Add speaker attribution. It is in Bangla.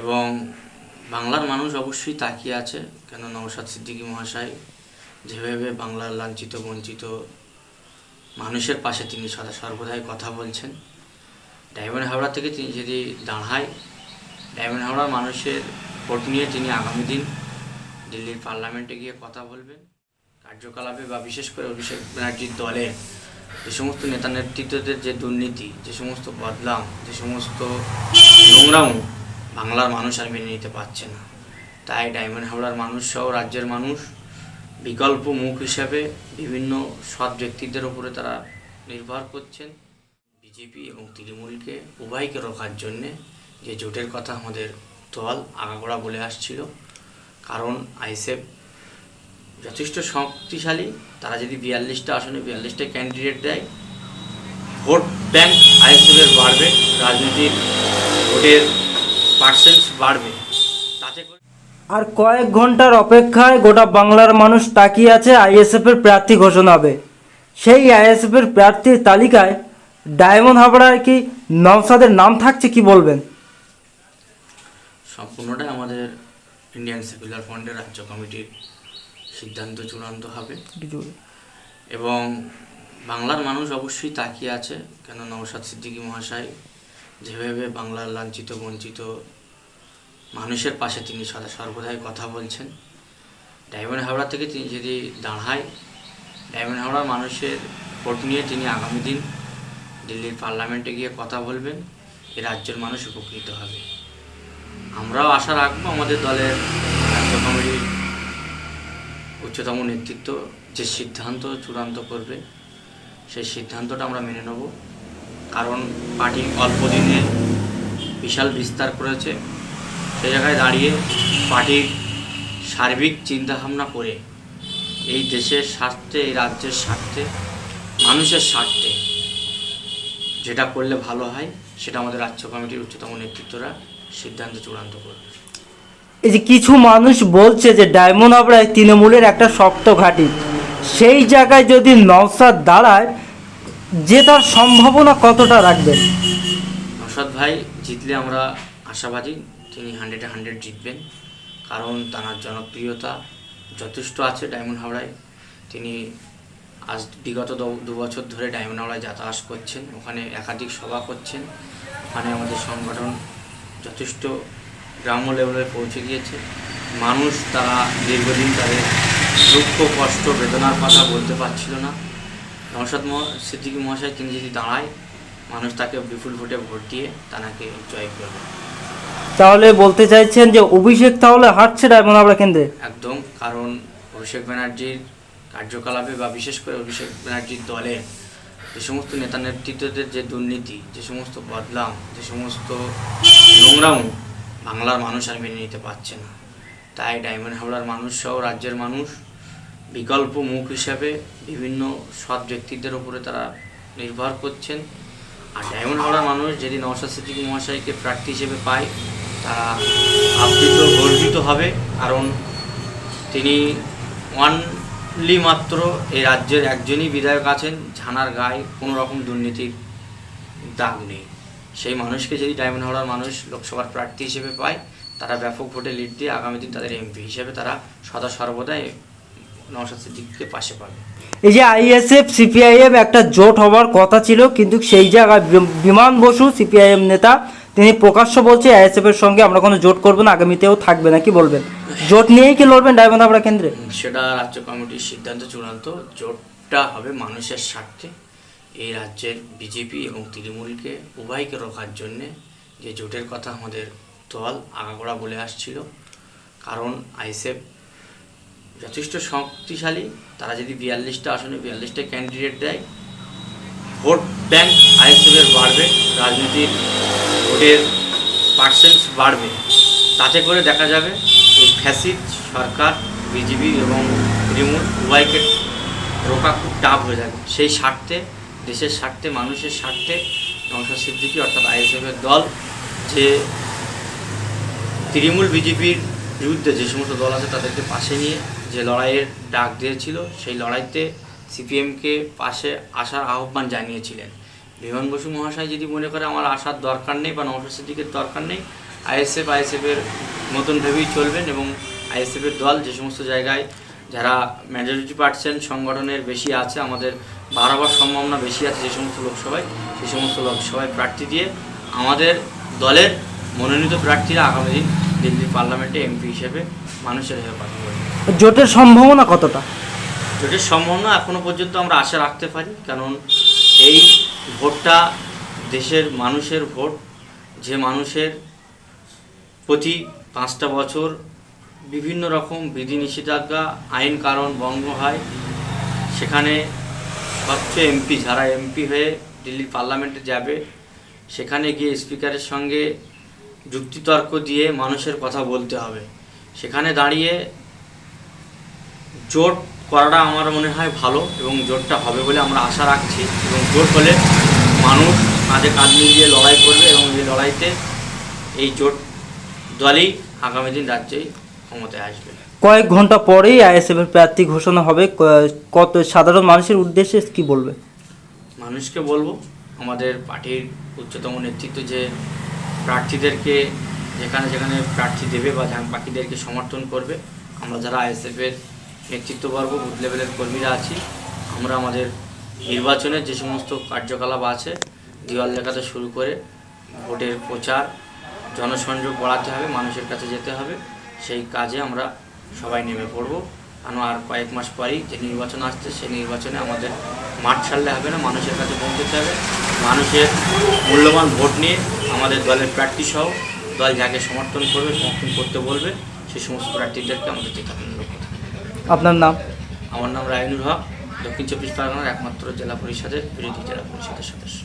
Speaker 1: এবং বাংলার মানুষ অবশ্যই তাকিয়ে আছে কেন নওশাদ সিদ্দিকী মহাশয় যেভাবে বাংলার লাঞ্ছিত, বঞ্চিত মানুষের পাশে তিনি সদা সর্বদাই কথা বলছেন। ডায়মন্ড হাওড়া থেকে তিনি যদি দাঁড়ায়, ডায়মন্ড হাওড়ার মানুষের ভোট নিয়ে তিনি আগামী দিন দিল্লির পার্লামেন্টে গিয়ে কথা বলবেন। কার্যকলাপে বা বিশেষ করে অভিষেক ব্যানার্জির দলে যে সমস্ত নেতা নেতৃত্বদের যে দুর্নীতি, যে সমস্ত বদলাম যে সমস্ত নোংরাম বাংলার মানুষ আর মেনে নিতে পারছে না। তাই ডায়মন্ড হাওড়ার মানুষ সহ রাজ্যের মানুষ বিকল্প মুখ হিসাবে বিভিন্ন সৎ ব্যক্তিদের উপরে তারা নির্ভর করছেন। বিজেপি এবং তৃণমূলকে উভয়কে রোখার জন্যে যে জোটের কথা আমাদের দল আগাগোড়া বলে আসছিল, কারণ আইসেফ যথেষ্ট শক্তিশালী। তারা যদি বিয়াল্লিশটা আসনে বিয়াল্লিশটা ক্যান্ডিডেট দেয়, ভোট ব্যাংক আইএসএফের বাড়বে। রাজনীতির ভোটের পার্সেন্ট বাড়বে। তাতে
Speaker 2: আর কয়েক ঘণ্টার অপেক্ষায় গোটা বাংলার মানুষ তাকিয়ে আছে আইএসএফ এর প্রার্থী ঘোষণা হবে। সেই আইএসএফ এর প্রার্থীর তালিকায় ডায়মন্ড হাবড়ার কি নওসাদের নাম থাকছে কি বলবেন?
Speaker 1: সম্পূর্ণটাই আমাদের ইন্ডিয়ান সেকুলার ফান্ডের রাজ্য কমিটির সিদ্ধান্ত চূড়ান্ত হবে। এবং বাংলার মানুষ অবশ্যই তাকিয়ে আছে কেন নওশাদ সিদ্দিকী মহাশয় যেভাবে বাংলার লাঞ্ছিত বঞ্চিত মানুষের পাশে তিনি সদা সর্বদাই কথা বলছেন। ডায়মন্ড হাওড়া থেকে তিনি যদি দাঁড়ায়, ডায়মন্ড হাওড়ার মানুষের ভোট নিয়ে তিনি আগামী দিন দিল্লির পার্লামেন্টে গিয়ে কথা বলবেন, এ রাজ্যের মানুষ উপকৃত হবে। আমরাও আশা রাখব আমাদের দলের রাজ্য কমিটির উচ্চতম নেতৃত্ব যে সিদ্ধান্ত চূড়ান্ত করবে, সেই সিদ্ধান্তটা আমরা মেনে নেব। কারণ পার্টি অল্প দিনে বিশাল বিস্তার করেছে। সেই জায়গায় দাঁড়িয়ে পার্টির সার্বিক চিন্তাভাবনা করে এই দেশের স্বার্থে এই রাজ্যের স্বার্থে মানুষের স্বার্থে যেটা করলে ভালো হয় সেটা আমাদের রাজ্য কমিটির উচ্চতম নেতৃত্বরা সিদ্ধান্ত চূড়ান্ত করবে।
Speaker 2: এই যে কিছু মানুষ বলছে যে ডায়মন্ড হাবড়ায় তৃণমূলের একটা শক্ত ঘাঁটি সেই জায়গায় যদি নওসাদ দাঁড়ায় যে তার সম্ভাবনা কতটা রাখবেন?
Speaker 1: নসাদ ভাই জিতলে আমরা আশাবাদী তিনি হান্ড্রেডে হান্ড্রেড জিতবেন। কারণ তার জনপ্রিয়তা যথেষ্ট আছে ডায়মন্ড হাওড়ায়। তিনি আজ বিগত দু- বছর ধরে ডায়মন্ড হাওড়ায় যাতায়াত করছেন, ওখানে একাধিক সভা করছেন। ওখানে আমাদের সংগঠন যথেষ্ট গ্রাম্য লেভেলে পৌঁছে গিয়েছে। মানুষ তারা দীর্ঘদিন তাদের দুঃখ, কষ্ট, বেদনার কথা বলতে পারছিল না। মহ- সিদ্দিকী মহাশয় তিনি যদি দাঁড়ায়, মানুষ তাকে বিপুল ভোটে ভোট দিয়ে তাকে জয় করবে।
Speaker 2: তাহলে বলতে চাইছেন যে অভিষেক তাহলে হাঁটছে ডায়মন্ড কেন্দ্রে?
Speaker 1: একদম, কারণ অভিষেক ব্যানার্জির কার্যকলাপে বা বিশেষ করে অভিষেক ব্যানার্জির দলের যে সমস্ত নেতা নেতৃত্বদের যে দুর্নীতি, যে সমস্ত বদলাম যে সমস্ত নোংরাম বাংলার মানুষ আর মেনে নিতে পারছে না। তাই ডায়মন্ড হাওড়ার মানুষ সহ রাজ্যের মানুষ বিকল্প মুখ হিসাবে বিভিন্ন সৎ ব্যক্তিদের উপরে তারা নির্ভর করছেন। আর ডায়মন্ড হাওড়ার মানুষ যদি নওশাদ সিদ্দিকী মহাশয়কে প্রার্থী হিসেবে পায় আপ্লিত গর্বিত হবে, কারণ তিনি ওয়ানলি মাত্র এই রাজ্যের একজনই বিধায়ক আছেন, ঝানার গায়ে কোনো রকম দুর্নীতির দাগ নেই। সেই মানুষকে যদি ডায়মন্ড হাওড়ার মানুষ লোকসভার প্রার্থী হিসেবে পায়, তারা ব্যাপক ভোটে লিড দিয়ে আগামী দিন তাদের এমপি হিসেবে তারা সদা সর্বদাই নওশাদ সিদ্দিককে পাশে পাবে।
Speaker 2: এই যে আইএসএফ, সিপিআইএম একটা জোট হওয়ার কথা ছিল, কিন্তু সেই জায়গায় বিমান বসু, সিপিআইএম নেতা তিনি প্রকাশ্য বলছে আইএসএফ এর সঙ্গে আমরা কোনো জোট করব না, আগামীতেও থাকবে না, কি বলবেন? জোট নিয়েই কি লড়বেন ডায়মন্ড হাবড়া কেন্দ্রে?
Speaker 1: সেটা রাজ্য কমিটির সিদ্ধান্ত চূড়ান্ত। জোটটা হবে মানুষের স্বার্থে। এই রাজ্যের বিজেপি এবং তৃণমূলকে উভয়কে রোখার জন্যে যে জোটের কথা আমাদের দল আগাগোড়া বলে আসছিল, কারণ আইএসএফ যথেষ্ট শক্তিশালী। তারা যদি বিয়াল্লিশটা আসনে বিয়াল্লিশটা ক্যান্ডিডেট দেয় ভোট ব্যাংক আইএসএফের বাড়বে, রাজনীতির ভোটের পার্সেন্ট বাড়বে। তাতে করে দেখা যাবে এই ফ্যাসিড সরকার, বিজেপি এবং তৃণমূল উভয়কে রোকা খুব টাফ হয়ে যাবে। সেই স্বার্থে, দেশের স্বার্থে, মানুষের স্বার্থে নওশাদ সিদ্দিকী অর্থাৎ আইএসএফের দল, যে তৃণমূল বিজেপির বিরুদ্ধে যে সমস্ত দল আছে তাদেরকে পাশে নিয়ে যে লড়াইয়ের ডাক দিয়েছিল, সেই লড়াইতে সিপিএমকে পাশে আসার আহ্বান জানিয়েছিলেন। বিমান বসু মহাশয় যদি মনে করে আমার আসার দরকার নেই বা নওশাদ সিদ্দিকের দরকার নেই, আইএসএফ আইএসএফের মতন ভেবেই চলবেন এবং আইএসএফের দল যে সমস্ত জায়গায় যারা মেজরিটি পার্সেন্ট সংগঠনের বেশি আছে, আমাদের বাড়াবার সম্ভাবনা বেশি আছে যে সমস্ত লোকসভায়, সেই সমস্ত লোকসভায় প্রার্থী দিয়ে আমাদের দলের মনোনীত প্রার্থীরা আগামী দিন দিল্লি পার্লামেন্টে এমপি হিসেবে মানুষের হয়ে কথা বলবে
Speaker 2: জোটের সম্ভাবনা কতটা?
Speaker 1: জোটের সম্ভাবনা এখনও পর্যন্ত আমরা আশা রাখতে পারি। কারণ এই ভোটটা দেশের মানুষের ভোট। যে মানুষের প্রতি পাঁচটা বছর বিভিন্ন রকম বিধি নিষেধাজ্ঞা আইন কারণ ভঙ্গ হয়, সেখানে সবচেয়ে এমপি, যারা এমপি হয়ে দিল্লি পার্লামেন্টে যাবে, সেখানে গিয়ে স্পিকারের সঙ্গে যুক্তিতর্ক দিয়ে মানুষের কথা বলতে হবে। সেখানে দাঁড়িয়ে জোট করাটা আমার মনে হয় ভালো এবং জোটটা হবে বলে আমরা আশা রাখছি এবং জোট হলে মানুষ কাঁধে কাঁধ মিলিয়ে লড়াই করবে এবং এই লড়াইতে এই জোট দলই আগামী দিন রাজ্যেই ক্ষমতায় আসবে।
Speaker 2: কয়েক ঘণ্টা পরেই আইএসএফ এর প্রার্থী ঘোষণা হবে। কত সাধারণ মানুষের উদ্দেশ্যে কি বলবে?
Speaker 1: মানুষকে বলব আমাদের পার্টির উচ্চতম নেতৃত্ব যে প্রার্থীদেরকে যেখানে যেখানে প্রার্থী দেবে বা বাকিদেরকে সমর্থন করবে আমরা যারা আইএসএফের নেতৃত্ববর্গ, বুথ লেভেলের কর্মীরা আছি। আমরা আমাদের নির্বাচনের যে সমস্ত কার্যকলাপ আছে, দেওয়াল লেখাতে শুরু করে ভোটের প্রচার, জনসংযোগ বাড়াতে হবে, মানুষের কাছে যেতে হবে। সেই কাজে আমরা সবাই নেমে পড়ব। কারণ আর কয়েক মাস পরেই যে নির্বাচন আসছে, সেই নির্বাচনে আমাদের মাঠ ছাড়লে হবে না, মানুষের কাছে পৌঁছতে হবে। মানুষের মূল্যবান ভোট নিয়ে আমাদের দলের প্রার্থী সহ দল যাকে সমর্থন করবে, সমর্থন করতে বলবে, সেই সমস্ত প্রার্থীদেরকে আমাদের লক্ষ্য থাকবে।
Speaker 2: আপনার নাম?
Speaker 1: আমার নাম রায়নুর হক। দক্ষিণ চব্বিশ পরগনার একমাত্র জেলা পরিষদের বিরোধী জেলা পরিষদের সদস্য।